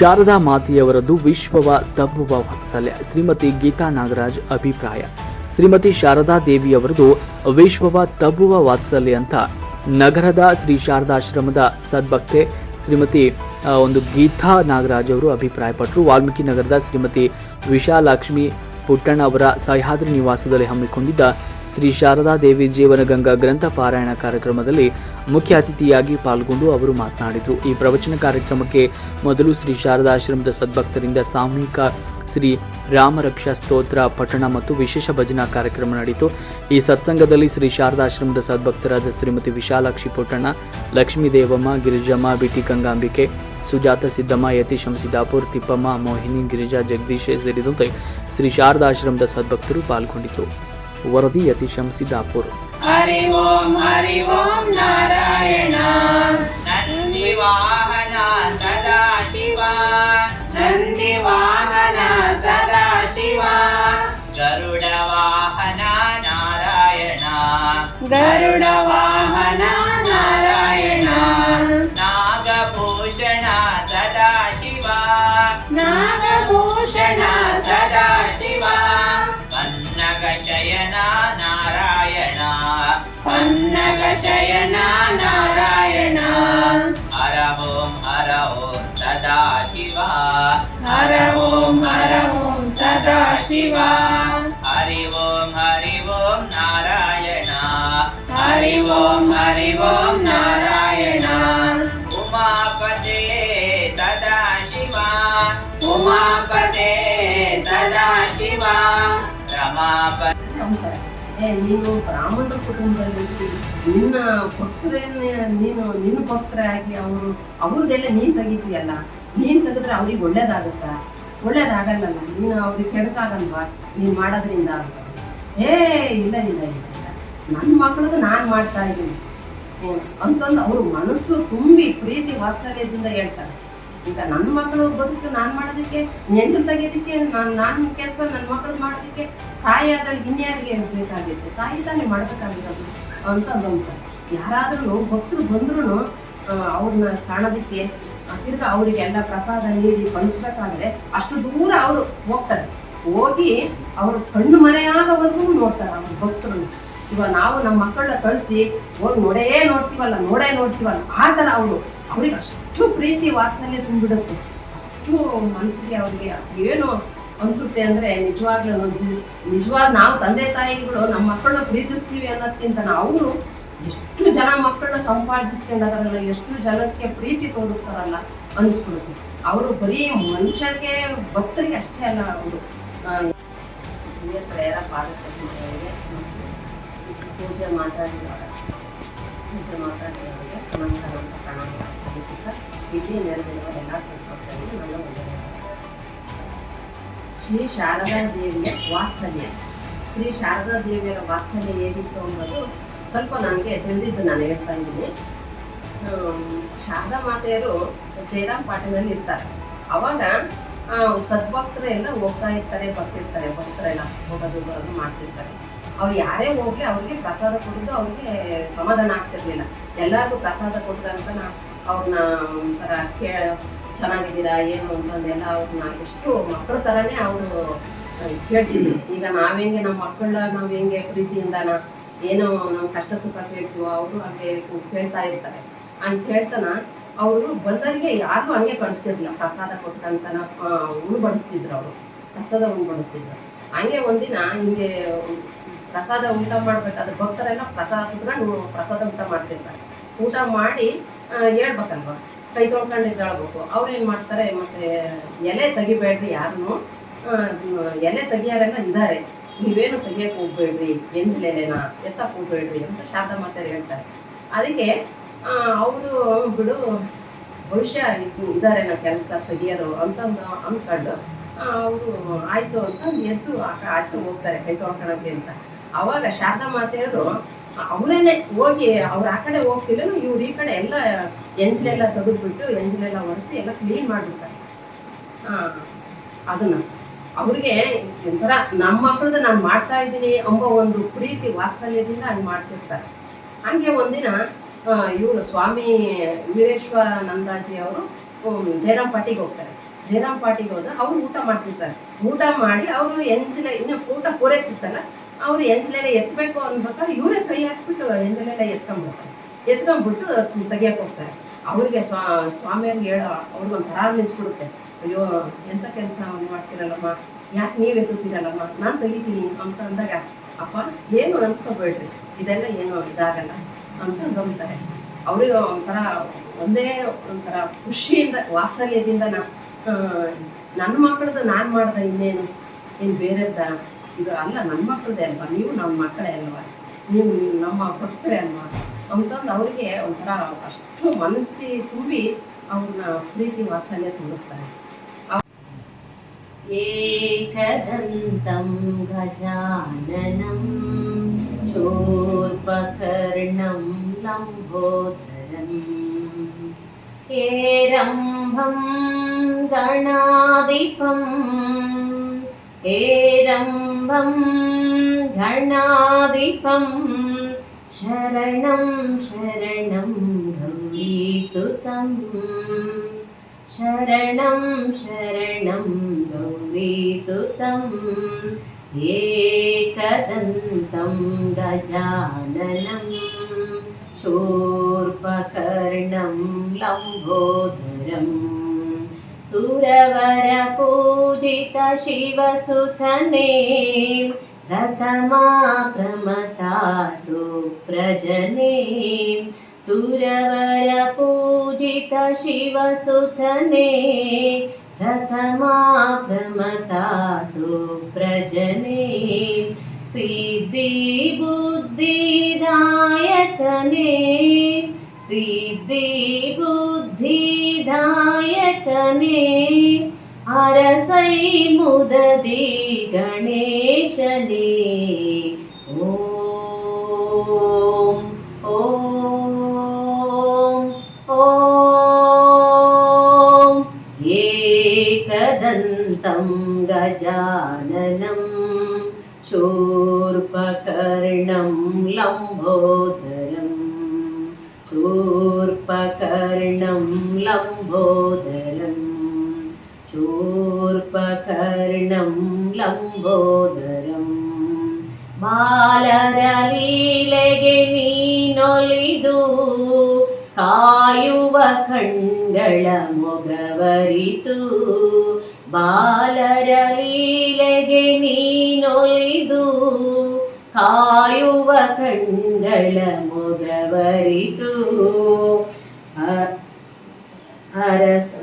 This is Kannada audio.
ಶಾರದಾ ಮಾತೆಯವರದು ವಿಶ್ವವ ತಬ್ಬುವ ವಾತ್ಸಲ್ಯ. ಶ್ರೀಮತಿ ಗೀತಾ ನಾಗರಾಜ್ ಅಭಿಪ್ರಾಯ. ಶ್ರೀಮತಿ ಶಾರದಾ ದೇವಿಯವರದು ವಿಶ್ವವ ತಬ್ಬುವ ವಾತ್ಸಲ್ಯ ಅಂತ ನಗರದ ಶ್ರೀ ಶಾರದಾಶ್ರಮದ ಸದ್ಭಕ್ತೆ ಶ್ರೀಮತಿ ಒಂದು ಗೀತಾ ನಾಗರಾಜ್ ಅವರು ಅಭಿಪ್ರಾಯಪಟ್ಟರು ವಾಲ್ಮೀಕಿ ನಗರದ ಶ್ರೀಮತಿ ವಿಶಾಲಕ್ಷ್ಮಿ ಪುಟ್ಟಣ್ಣ ಅವರ ಸಹ್ಯಾದ್ರಿ ನಿವಾಸದಲ್ಲಿ ಹಮ್ಮಿಕೊಂಡಿದ್ದ ಶ್ರೀ ಶಾರದಾ ದೇವಿ ಜೀವನಗಂಗಾ ಗ್ರಂಥ ಪಾರಾಯಣ ಕಾರ್ಯಕ್ರಮದಲ್ಲಿ ಮುಖ್ಯ ಅತಿಥಿಯಾಗಿ ಪಾಲ್ಗೊಂಡು ಅವರು ಮಾತನಾಡಿದರು. ಈ ಪ್ರವಚನ ಕಾರ್ಯಕ್ರಮಕ್ಕೆ ಮೊದಲು ಶ್ರೀ ಶಾರದಾಶ್ರಮದ ಸದ್ಭಕ್ತರಿಂದ ಸಾಮೂಹಿಕ ಶ್ರೀ ರಾಮರಕ್ಷಾ ಸ್ತೋತ್ರ, ಪಠಣ ಮತ್ತು ವಿಶೇಷ ಭಜನಾ ಕಾರ್ಯಕ್ರಮ ನಡೆಯಿತು ಈ ಸತ್ಸಂಗದಲ್ಲಿ ಶ್ರೀ ಶಾರದಾಶ್ರಮದ ಸದ್ಭಕ್ತರಾದ ಶ್ರೀಮತಿ ವಿಶಾಲಾಕ್ಷಿ ಪೊಟ್ಟಣ ಲಕ್ಷ್ಮೀ ದೇವಮ್ಮ, ಗಿರಿಜಮ್ಮ, ಬಿಟಿ ಗಂಗಾಂಬಿಕೆ, ಸುಜಾತ ಸಿದ್ದಮ್ಮ, ಯತೀಶಂ ಸಿದ್ದಾಪುರ್ ತಿಪ್ಪಮ್ಮ, ಮೋಹಿನಿ, ಗಿರಿಜಾ, ಜಗದೀಶ್ ಸೇರಿದಂತೆ ಶ್ರೀ ಶಾರದಾಶ್ರಮದ ಸದ್ಭಕ್ತರು ಪಾಲ್ಗೊಂಡಿತು वरदी यतिशंसी दापूर हरि ओम हरि ओम नारायण नन्दिवाहन सदा शिवा नन्दिवाहन सदा शिवा गरुडवाहन नारायण गरुडवा பன்னக சயனா நாராயணா ஹர ஓம் ஹர ஓம் சதா சிவா. ஹர ஓம் ஹர ஓம் சதா சிவா. ஹரி ஓம் ஹரி ஓம் நாராயணா. ஹரி ஓம் ஹரி ஓம் நாராயணா. உமாபதே சதா சிவா. உமாபதே சதா சிவா. ரமாபதி ಏ, ನೀನು ಬ್ರಾಹ್ಮಣರ ಕುಟುಂಬದಲ್ಲಿ ನಿನ್ನ ಭಕ್ತರನ್ನೇ ನೀನು, ನಿನ್ನ ಭಕ್ತರಾಗಿ ಅವರು ಅವ್ರದ್ದೆಲ್ಲ ನೀನು ತೆಗಿತೀಯಲ್ಲ. ನೀನು ತೆಗೆದ್ರೆ ಅವ್ರಿಗೆ ಒಳ್ಳೇದಾಗುತ್ತಾ? ಒಳ್ಳೇದಾಗಲ್ಲ ನೀನು. ಅವ್ರಿಗೆ ಕೆಡಕಾಗಲ್ವಾ? ನೀನು ಮಾಡೋದ್ರಿಂದ ಏ, ಇಲ್ಲ ಇಲ್ಲ ನನ್ನ ಮಕ್ಕಳದು ನಾನು ಮಾಡ್ತಾ ಇದ್ದೀನಿ. ಅಂತಂದು ಅವ್ರ ಮನಸ್ಸು ತುಂಬಿ ಪ್ರೀತಿ ವಾತ್ಸಲ್ಯದಿಂದ ಹೇಳ್ತಾರೆ. ಈಗ ನನ್ನ ಮಕ್ಕಳು ಬದುಕು ನಾನು ಮಾಡೋದಕ್ಕೆ ನೆಂಜಲು ತೆಗೆಯೋದಕ್ಕೆ, ನಾನು ನಾನು ಕೆಲಸ ನನ್ನ ಮಕ್ಕಳು ಮಾಡೋದಕ್ಕೆ ತಾಯಿ ಆದಳಿಗೆ ಇನ್ಯಾರಿಗೆ ಬೇಕಾಗಿತ್ತು. ತಾಯಿ ತಾನೇ ಮಾಡಬೇಕಾಗಿರೋದು ಅಂತ ಅಂತ ಯಾರಾದರೂ ಭಕ್ತರು ಬಂದ್ರೂ ಅವ್ರನ್ನ ಕಾಣೋದಕ್ಕೆ ತಿರ್ಗ ತಿರ್ಗಾ ಅವರಿಗೆಲ್ಲ ಪ್ರಸಾದ ನೀಡಿ ಕಳಿಸ್ಬೇಕಾದ್ರೆ ಅಷ್ಟು ದೂರ ಅವರು ಹೋಗ್ತಾರೆ. ಹೋಗಿ ಅವರು ಕಣ್ಣು ಮರೆಯಾಗವರೆಗೂ ನೋಡ್ತಾರೆ ಅವ್ರ ಭಕ್ತರು ಇವಾಗ ನಾವು ನಮ್ಮ ಮಕ್ಕಳನ್ನ ಕಳಿಸಿ ಹೋಗಿ ನೋಡೇ ನೋಡ್ತೀವಲ್ಲ ನೋಡೇ ನೋಡ್ತೀವಲ್ಲ, ಆ ಥರ ಅವರು. ಅವ್ರಿಗೆ ಅಷ್ಟು ಪ್ರೀತಿ ವಾತ್ಸಲ್ಯ ತುಂಬಿಡುತ್ತೆ. ಅಷ್ಟು ಮನಸ್ಸಿಗೆ ಅವ್ರಿಗೆ ಏನು ಅನ್ಸುತ್ತೆ ಅಂದ್ರೆ ನಿಜವಾಗ್ಲೂ ನಿಜವಾಗ್ ನಾವು ತಂದೆ ತಾಯಿಗಳು ನಮ್ಮ ಮಕ್ಕಳನ್ನ ಪ್ರೀತಿಸ್ತೀವಿ ಅನ್ನೋದಕ್ಕಿಂತ ಅವರು ಎಷ್ಟು ಜನ ಮಕ್ಕಳನ್ನ ಸಂಪಾದಿಸ್ಕೊಂಡಾರಲ್ಲ ಎಷ್ಟು ಜನಕ್ಕೆ ಪ್ರೀತಿ ತೋರಿಸ್ತಾರಲ್ಲ ಅನಿಸ್ಬಿಡುತ್ತೆ. ಅವರು ಬರೀ ಮನುಷ್ಯರಿಗೆ, ಭಕ್ತರಿಗೆ ಅಷ್ಟೇ ಅಲ್ಲ ಅವರು. ಪ್ರೇರ ಪಾದ ಪೂಜೆ ಮಾತಾಡಿದವರ ಪೂಜೆ ಮಾತಾಡಿದವರಿಗೆ ನಮಸ್ಕಾರ ಅಂತ ಪ್ರಣಾಮ ಸಲ್ಲಿಸುತ್ತಾ ಇಲ್ಲಿ ನೆರೆದಿರುವ ಎಲ್ಲ ಸಂಪರ್ಕಗಳಿಗೆ ನನ್ನ ವಂದನೆಗಳು ಶ್ರೀ ಶಾರದಾ ದೇವಿಯ ವಾತ್ಸಲ್ಯ. ಶ್ರೀ ಶಾರದಾ ದೇವಿಯರ ವಾತ್ಸಲ್ಯ ಏನಿತ್ತು ಅನ್ನೋದು ಸ್ವಲ್ಪ ನನಗೆ ತಿಳಿದಿದ್ದು ನಾನು ಹೇಳ್ತಾ ಇದ್ದೀನಿ. ಶಾರದಾ ಮಾತೆಯರು ಜಯರಾಮ್ ಪಾಟೀಲಲ್ಲಿ ಇರ್ತಾರೆ. ಅವಾಗ ಆ, ಸದ್ಭಕ್ತರು ಎಲ್ಲ ಹೋಗ್ತಾ ಇರ್ತಾರೆ ಬರ್ತಿರ್ತಾರೆ ಭಕ್ತರೆಲ್ಲ ಹೋಗೋದು ಬರೋದು ಮಾಡ್ತಿರ್ತಾರೆ. ಅವ್ರು ಯಾರೇ ಹೋಗ್ಲಿ ಅವ್ರಿಗೆ ಪ್ರಸಾದ ಕೊಡೋದು ಅವ್ರಿಗೆ ಸಮಾಧಾನ ಆಗ್ತಿರ್ಲಿಲ್ಲ. ಎಲ್ಲರಿಗೂ ಪ್ರಸಾದ ಕೊಟ್ಟಂತ ಅವ್ರನ್ನ ಒಂಥರ ಕೇಳ ಚೆನ್ನಾಗಿದ್ದೀರಾ ಏನು? ಅಂತಂದೆಲ್ಲ ಅವ್ರನ್ನ ಎಷ್ಟು ಮಕ್ಕಳ ಥರನೇ ಅವರು ಕೇಳ್ತಿದ್ರು. ಈಗ ನಾವು ಹೆಂಗೆ ನಮ್ಮ ಮಕ್ಕಳನ್ನ ನಾವು ಹೆಂಗೆ ಪ್ರೀತಿಯಿಂದನ ಏನೋ ನಮ್ಮ ಕಷ್ಟ ಸುಖ ಕೇಳ್ತೀವೋ ಅವರು ಹಾಗೆ ಕೇಳ್ತಾ ಇರ್ತಾರೆ. ಹಂಗೆ ಕೇಳ್ತಾನ ಅವರು ಬಂದವರಿಗೆ ಯಾರಿಗೂ ಹಂಗೆ ಕಳಿಸ್ತಿರ್ಲಿಲ್ಲ ಪ್ರಸಾದ ಕೊಟ್ಟಂತನ ಹೂ ಬಡಿಸ್ತಿದ್ರು ಅವರು. ಪ್ರಸಾದ ಉಣ್ ಬಡಿಸ್ತಿದ್ರು. ಹಂಗೆ ಒಂದಿನ ಹಿಂಗೆ ಪ್ರಸಾದ ಊಟ ಮಾಡ್ಬೇಕಾದ್ರೆ ಭಕ್ತರೆಲ್ಲ ಪ್ರಸಾದ ಕುತ್ಕೊಂಡು ಪ್ರಸಾದ ಊಟ ಮಾಡ್ತಿರ್ತಾರೆ. ಊಟ ಮಾಡಿ ಹೇಳ್ಬೇಕಲ್ವ? ಕೈ ತೊಳ್ಕೊಂಡು ಇದ್ದಾಳ್ಬೇಕು ಅವ್ರು ಏನು ಮಾಡ್ತಾರೆ, ಮತ್ತೆ ಎಲೆ ತೆಗಿಬೇಡ್ರಿ ಯಾರನ್ನು ಎಲೆ ತೆಗಿಯಾರೆಲ್ಲ ಇದ್ದಾರೆ ನೀವೇನು ತೆಗಿಯಕ್ಕೆ ಹೋಗ್ಬೇಡ್ರಿ ಎಂಜಲೆಲೆನ ಎತ್ತಕ್ಕೆ ಹೋಗ್ಬೇಡ್ರಿ ಅಂತ ಶಾರದಾ ಮಾತಾರೆ ಹೇಳ್ತಾರೆ. ಅದಕ್ಕೆ ಅವರು ಬಿಡು. ಭವಿಷ್ಯ ಇದ್ದಾರೆ ನಾವು ಕೆಲಸದ ತೆಗಿಯೋರು ಅಂತಂದು ಅಂದ್ಕೊಂಡು ಅವರು ಆಯ್ತು ಅಂತ ಎದ್ದು ಆಚೆ ಹೋಗ್ತಾರೆ, ಕೈ ತೊಳ್ಕೊಳಕ್ಕೆ ಅಂತ. ಅವಾಗ ಶಾರದಾ ಮಾತೆಯವರು ಅವರೇನೆ ಹೋಗಿ ಅವ್ರು ಆ ಕಡೆ ಹೋಗ್ತಿಲ್ಲ, ಇವ್ರು ಈ ಕಡೆ ಎಲ್ಲ ಎಂಜಲೆಲ್ಲ ತೆಗೆದ್ಬಿಟ್ಟು ಎಂಜಲೆಲ್ಲ ಒರೆಸಿ ಎಲ್ಲ ಕ್ಲೀನ್ ಮಾಡಿಬಿಡ್ತಾರೆ. ಅದನ್ನ. ಅವ್ರಿಗೆ ಒಂಥರ ನಮ್ಮ ಮಕ್ಕಳದ ನಾನು ಮಾಡ್ತಾ ಇದ್ದೀನಿ ಎಂಬ ಒಂದು ಪ್ರೀತಿ ವಾತ್ಸಲ್ಯದಿಂದ ಹಂಗೆ ಮಾಡ್ತಿರ್ತಾರೆ. ಹಂಗೆ ಒಂದಿನ ಇವರು ಸ್ವಾಮಿ ವೀರೇಶ್ವರಾನಂದಾಜಿ ಅವರು ಜಯರಾಮ್ ಪಾಟಿಗೆ ಹೋಗ್ತಾರೆ. ಜಯರಾಮ್ ಪಾಟಿಗೆ ಹೋದ, ಅವ್ರು ಊಟ ಮಾಡ್ತಿರ್ತಾರೆ. ಊಟ ಮಾಡಿ ಅವರು ಎಂಜಲೆ, ಇನ್ನು ಊಟ ಪೂರೈಸುತ್ತಲ್ಲ, ಅವರು ಎಂಜಲೆಲ್ಲ ಎತ್ತಬೇಕು ಅನ್ಬೇಕಾದ್ರೆ ಇವರೇ ಕೈ ಹಾಕ್ಬಿಟ್ಟು ಎಂಜಲೆಲ್ಲ ಎತ್ಕೊಂಡ್ಬಿಡ್ತಾರೆ. ಎತ್ಕೊಂಡ್ಬಿಟ್ಟು ತೆಗಿಯಕ್ಕೆ ಹೋಗ್ತಾರೆ. ಅವ್ರಿಗೆ ಸ್ವಾ, ಸ್ವಾಮಿಯವ್ರಿಗೆ ಹೇಳೋ, ಅವ್ರಿಗೆ ಒಂಥರ ಅನ್ನಿಸ್ಬಿಡುತ್ತೆ. ಅಯ್ಯೋ ಎಂಥ ಕೆಲಸ ಮಾಡ್ತೀರಲ್ಲಮ್ಮ? ಯಾಕೆ ನೀವು ಎತ್ತುತ್ತೀರಲ್ಲಮ್ಮ? ನಾನು ತೆಗಿತೀನಿ ಅಂತ ಅಂದಾಗ, ಅಪ್ಪ, ಏನು ಅಂದ್ಕೋಬೇಡ್ರಿ ಇದೆಲ್ಲ ಏನು ಇದಾಗಲ್ಲ. ಅಂತ ಗಮ್ತಾರೆ ಅವ್ರಿಗೆ ಒಂಥರ ಒಂದೇ ಒಂಥರ ಖುಷಿಯಿಂದ ವಾತ್ಸಲ್ಯದಿಂದ ನಾ ಆ, ನನ್ನ ಮಕ್ಕಳದು ನಾನು ಮಾಡ್ದೆ ಇನ್ನೇನು ಇನ್ನು ಬೇರೆದ ಇದು ಅಲ್ಲ ನನ್ನ ಮಕ್ಕಳದೇ ಅಲ್ವಾ ನೀವು ನಮ್ಮ ಮಕ್ಕಳೇ ಅಲ್ವಾ ನೀವು ನಮ್ಮ ಭಕ್ತರೇ ಅಲ್ವಾ ಅಂತಂದು ಅವರಿಗೆ ಒಂಥರ ಅಷ್ಟು ಮನಸ್ಸಿ ತುಂಬಿ ಅವ್ರನ್ನ ಪ್ರೀತಿ ವಾತ್ಸಲ್ಯ ತುಂಬಿಸ್ತಾರೆ एकदन्तं गजाननं चोर्पकर्णं लम्बोदरम्। एरम्भं गणाधिपम्। एरम्भं गणाधिपं शरणं शरणं गौरीसुतम्। शरणं शरणं गौरीसुतम् एकदन्तं गजाननं शूर्पकर्णं लम्बोदरं सुरवरपूजितशिवसुथने कतमाप्रमता सुप्रजने सुरवरपूजितशिवसुतने प्रथमा प्रमता सुप्रजने सिद्धिबुद्धिदायकने सिद्धिबुद्धिदायकने अरसै मुददि गणेशने ॐ ॐ ॐ एकदन्तं गजाननं शूर्पकर्णं लम्बोदरं शूर्पकर्णं लम्बोदरं शूर्पकर्णं लम्बोदरं बालरलीलगे नीनोलिदू ಕಾಯುವ ಕಣ್ಗಳ ಮೊಗವರಿತು. ಬಾಲರಲೀಲೆಗೆ ನೀನೊಲಿದು. ಕಾಯುವ ಕಣ್ಗಳ ಮೊಗವರಿತು. ಅರಸಂತ ಅರಸ